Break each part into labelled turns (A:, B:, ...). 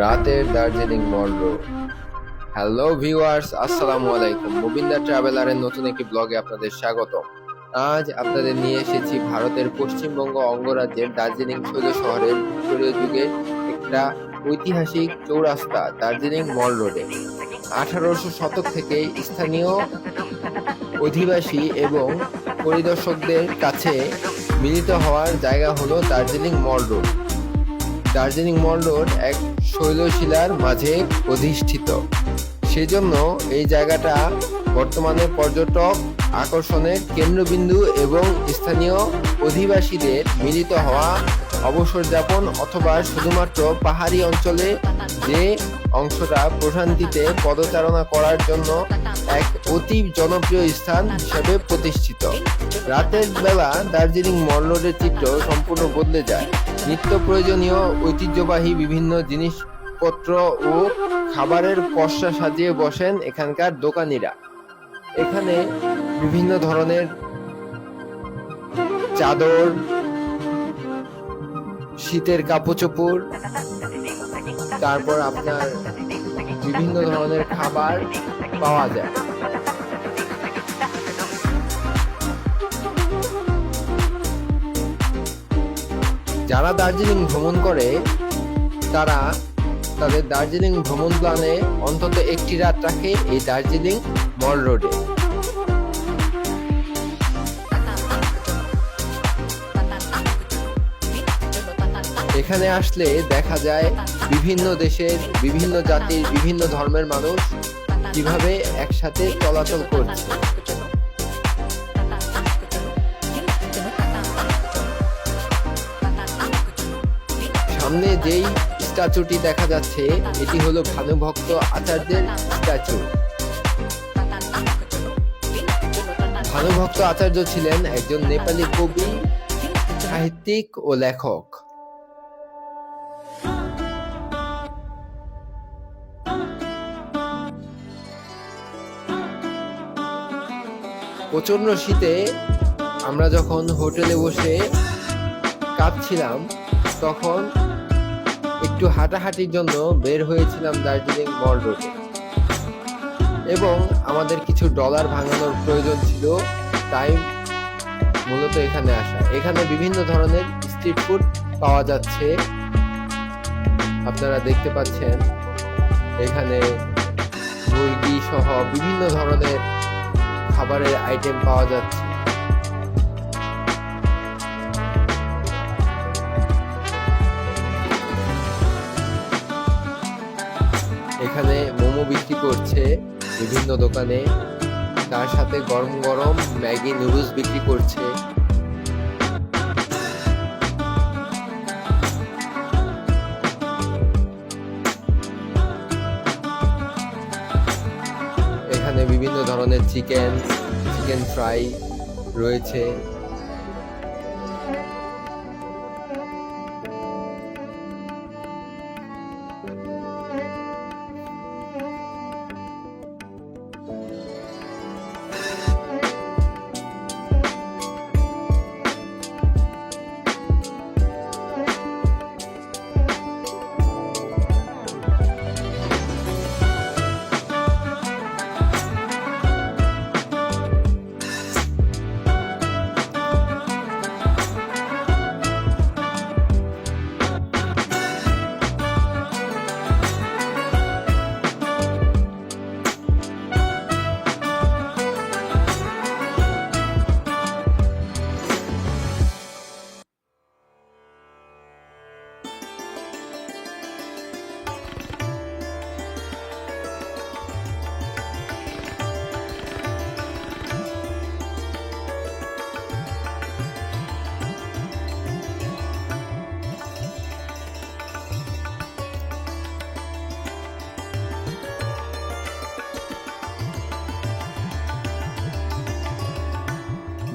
A: রাতের Darjeeling mall road. Hello viewers আসসালামু আলাইকুম। মুবিন্দা ট্রাভেলারের নতুন একটি ব্লগে আপনাদের স্বাগত আজ আপনাদের নিয়ে এসেছি ভারতের পশ্চিমবঙ্গ অঙ্গরাজ্যের দার্জিলিং শৈল শহরের ভিক্টোরীয় যুগের একটা ঐতিহাসিক চৌরাস্তা, দার্জিলিং মল রোডে। আঠারোশো শতক থেকে স্থানীয় অধিবাসী এবং পরিদর্শকদের কাছে মিলিত হওয়ার জায়গা হলো Darjeeling mall road. Darjeeling mall road এক শৈলশিলার মাঝে অধিষ্ঠিত। সেজন্য এই জায়গাটা বর্তমানে পর্যটক আকর্ষণের কেন্দ্রবিন্দু এবং স্থানীয় অধিবাসীদের মিলিত হওয়া অবসর যাপন অথবা শুধুমাত্র পাহাড়ি অঞ্চলে যে অংশটা প্রশান্তিতে পদচারণা করার জন্য এক অতি জনপ্রিয় স্থান হিসেবে প্রতিষ্ঠিত। রাতের বেলা দার্জিলিং মল রোডের চিত্র সম্পূর্ণ বদলে যায়। নিত্য প্রয়োজনীয় ঐতিহ্যবাহী বিভিন্ন জিনিসপত্র ও খাবারের পসরা সাজিয়ে বসেন এখানকার দোকানিরা। এখানে বিভিন্ন ধরনের চাদর, শীতের কাপড় চোপড় তারপর আপনার বিভিন্ন ধরনের খাবার পাওয়া যায়। যারা দার্জিলিং ভ্রমণ করে, তারা তাদের দার্জিলিং ভ্রমণ প্ল্যানে অন্তত একটি রাত রাখে এই দার্জিলিং মল রোডে। এখানে আসলে দেখা যায় বিভিন্ন দেশের, বিভিন্ন জাতির, বিভিন্ন ধর্মের মানুষ কীভাবে একসাথে চলাচল করছে। সামনে যেই স্ট্যাচুটি দেখা যাচ্ছে, এটি হলো ভানুভক্ত আচার্যের স্ট্যাচু। ভানুভক্ত আচার্য ছিলেন একজন নেপালি কবি, সাহিত্যিক ও লেখক। প্রচণ্ড শীতে আমরা যখন হোটেলে বসে কাঁদছিলাম তখন একটু হাঁটাহাঁটির জন্য বের হয়েছিলাম দার্জিলিং মল রোডে। এবং আমাদের কিছু ডলার ভাঙানোর প্রয়োজন ছিল, তাই মূলত এখানে আসা। এখানে বিভিন্ন ধরনের স্ট্রিট ফুড পাওয়া যাচ্ছে। আপনারা দেখতে পাচ্ছেন, এখানে মুরগি সহ বিভিন্ন ধরনের খাবারের আইটেম পাওয়া যাচ্ছে। এখানে মোমো বিক্রি করছে বিভিন্ন দোকানে। তার সাথে গরম গরম ম্যাগি নুডলস বিক্রি করছে। বিভিন্ন ধরনের চিকেন চিকেন ফ্রাই রয়েছে।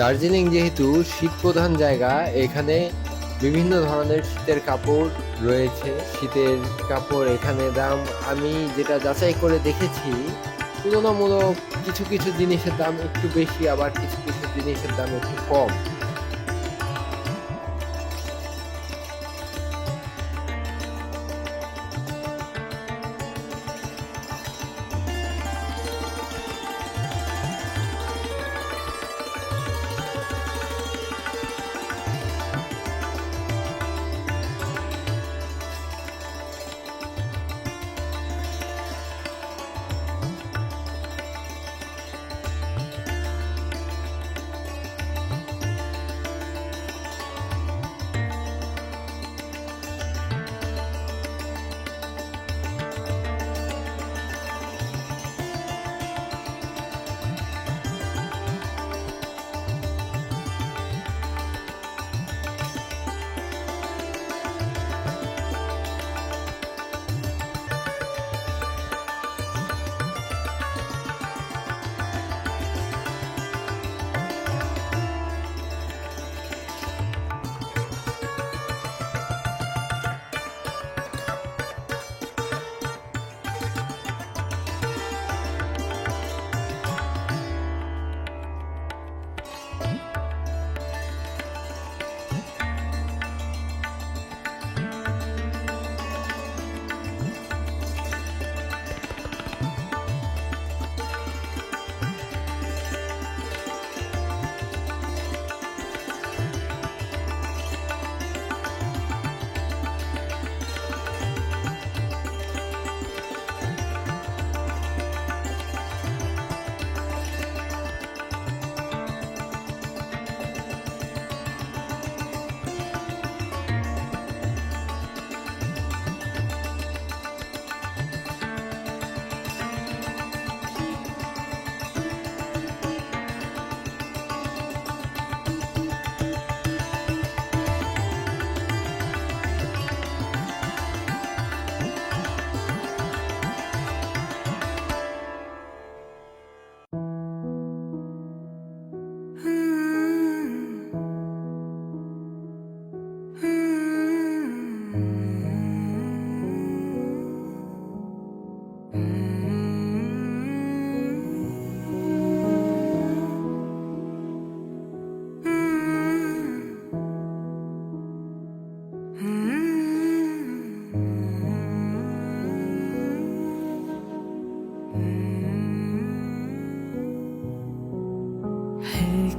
A: দার্জিলিং যেহেতু শীত প্রধান জায়গা, এখানে বিভিন্ন ধরনের শীতের কাপড় রয়েছে। শীতের কাপড় এখানে দাম আমি যেটা যাচাই করে দেখেছি, তুলনামূলক কিছু কিছু জিনিসের দাম একটু বেশি, আবার কিছু কিছু জিনিসের দাম একটু কম।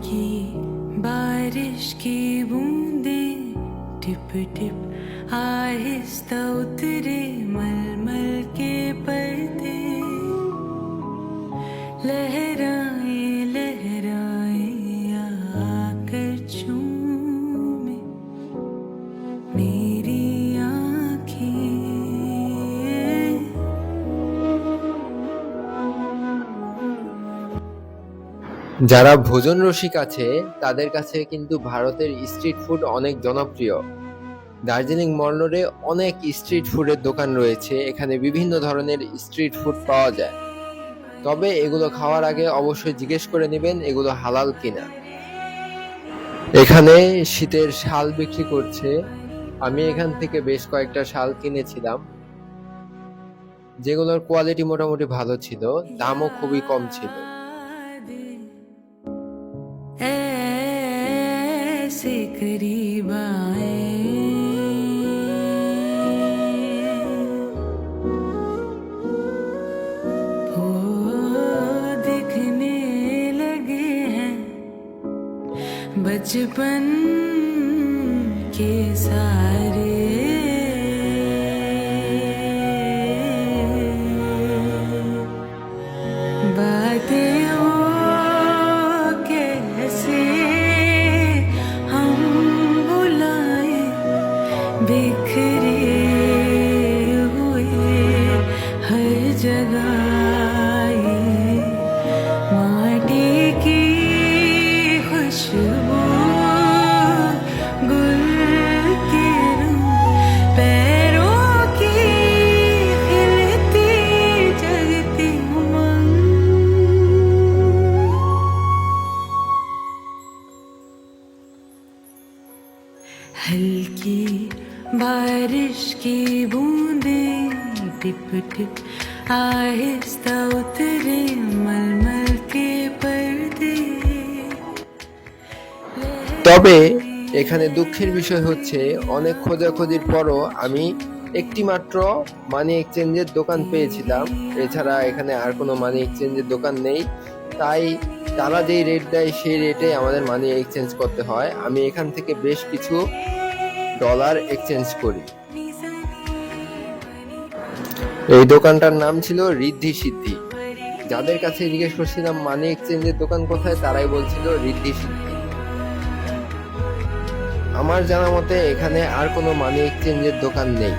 B: की बारिश की बूंदे टिप टिप आहिस्ता उतरे मलमल के
A: যারা ভোজন রসিক আছে, তাদের কাছে কিন্তু ভারতের স্ট্রিট ফুড অনেক জনপ্রিয়। দার্জিলিং রোডে অনেক স্ট্রিট ফুডের দোকান রয়েছে, এখানে বিভিন্ন ধরনের স্ট্রিট ফুড পাওয়া যায়। তবে এগুলো খাওয়ার আগে অবশ্যই জিজ্ঞেস করে নেবেন, এগুলো হালাল কিনা। এখানে শীতের শাল বিক্রি করছে। আমি এখান থেকে বেশ কয়েকটা শাল কিনেছিলাম। যেগুলোর কোয়ালিটি মোটামুটি ভালো ছিল, দামও খুবই কম ছিল।
B: हो दिखने लगे हैं बचपन बिखरे हुए हर जगह। टिप टिप आहिस्ता उतरे मलमल के पर्दे
A: তবে এখানে দুঃখের বিষয় হচ্ছে অনেক খোঁজাখুঁজির পরও আমি একটি মাত্র মানি এক্সচেঞ্জের দোকান পেয়েছিলাম এছাড়া এখানে আর কোনো মানি এক্সচেঞ্জের দোকান নেই তাই তারা যেই রেট দেয় সেই রেটে আমাদের মানি এক্সচেঞ্জ করতে হয় আমি এখান থেকে বেশ কিছু ডলার এক্সচেঞ্জ করি এই দোকানটার নাম ছিল ঋদ্ধি সিদ্ধি। যাদের কাছে জিজ্ঞেস করছিলাম মানি এক্সচেঞ্জের দোকান কোথায়, তারাই বলছিল ঋদ্ধি সিদ্ধি। আমার জানা মতে এখানে আর কোনো মানি এক্সচেঞ্জের দোকান নেই।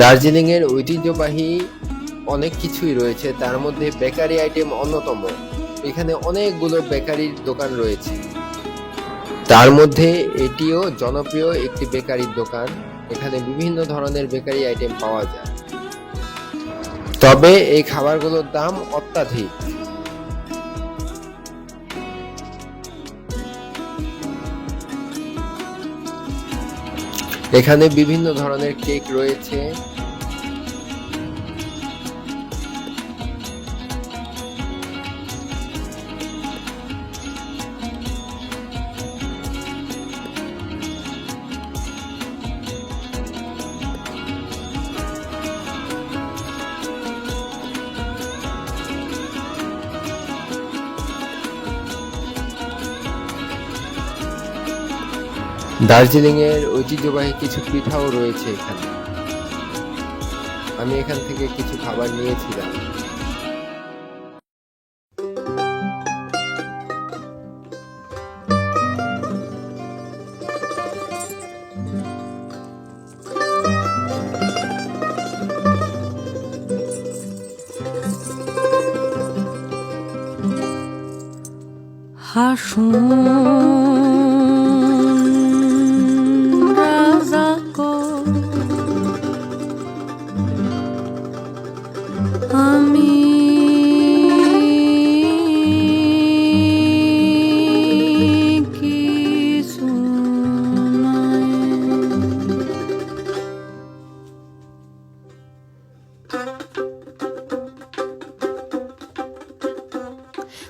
A: দার্জিলিং এর ঐতিহ্যবাহী অনেক কিছুই রয়েছে, তার মধ্যে বেকারি আইটেম অন্যতম। এখানে অনেকগুলো বেকারির দোকান রয়েছে। তার মধ্যে এটিও জনপ্রিয় একটি বেকারির দোকান। এখানে বিভিন্ন ধরনের বেকারি আইটেম পাওয়া যায়। তবে এই খাবারগুলোর দাম অত্যাধিক। এখানে বিভিন্ন ধরনের কেক রয়েছে। দার্জিলিং এর ঐতিহ্যবাহী কিছু পিঠাও রয়েছে এখানে। আমি এখান থেকে কিছু খাবার নিয়েছিলাম।
B: হাসুন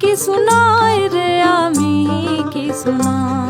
B: কিছু নয় রে আমি? কিছু নয়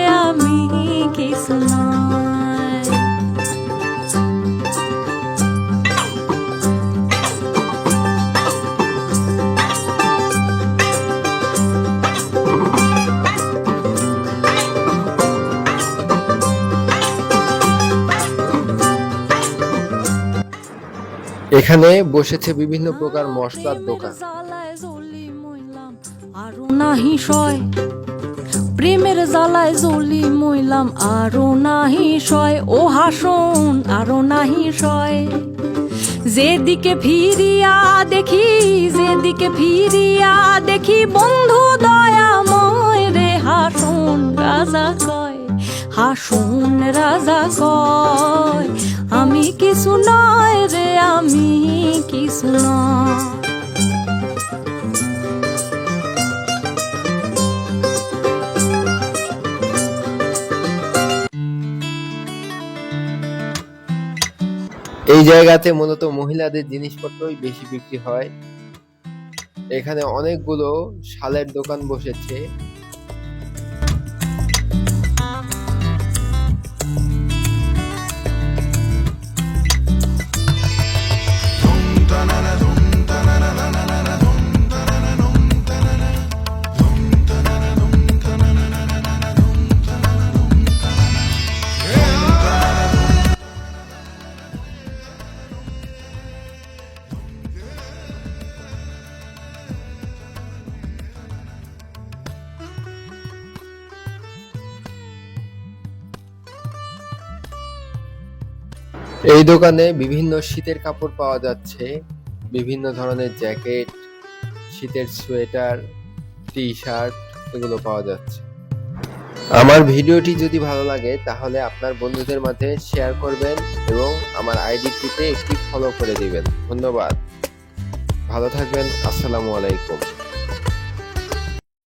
A: এখানে বসেছে বিভিন্ন প্রকার মশলার দোকান।
B: নাহি সয়। প্রেমের জ্বালায় জ্বলি মইলাম, আরও নাহি সয়। ও হাসন, আরও নাহি সয়। যেদিকে ফিরিয়া দেখি, যেদিকে ফিরিয়া দেখি, বন্ধু দয়াময় রে হাসুন, রাজা কয়। হাসুন, রাজা কয়, আমি কিছু নয় রে, আমি কিছু নয়।
A: এই জায়গাতে মূলত মহিলাদের জিনিসপত্রই বেশি বিক্রি হয়। এখানে অনেকগুলো শালের দোকান বসেছে। এই দোকানে বিভিন্ন শীতের কাপড় পাওয়া যাচ্ছে। বিভিন্ন ধরনের জ্যাকেট, শীতের সোয়েটার টি শার্ট এগুলো পাওয়া যাচ্ছে। আমার ভিডিওটি যদি ভালো লাগে, তাহলে আপনার বন্ধুদের মাঝে শেয়ার করবেন এবং আমার আইডিটিতে একটি ফলো করে দিবেন। ধন্যবাদ। ভালো থাকবেন। আসসালামু আলাইকুম।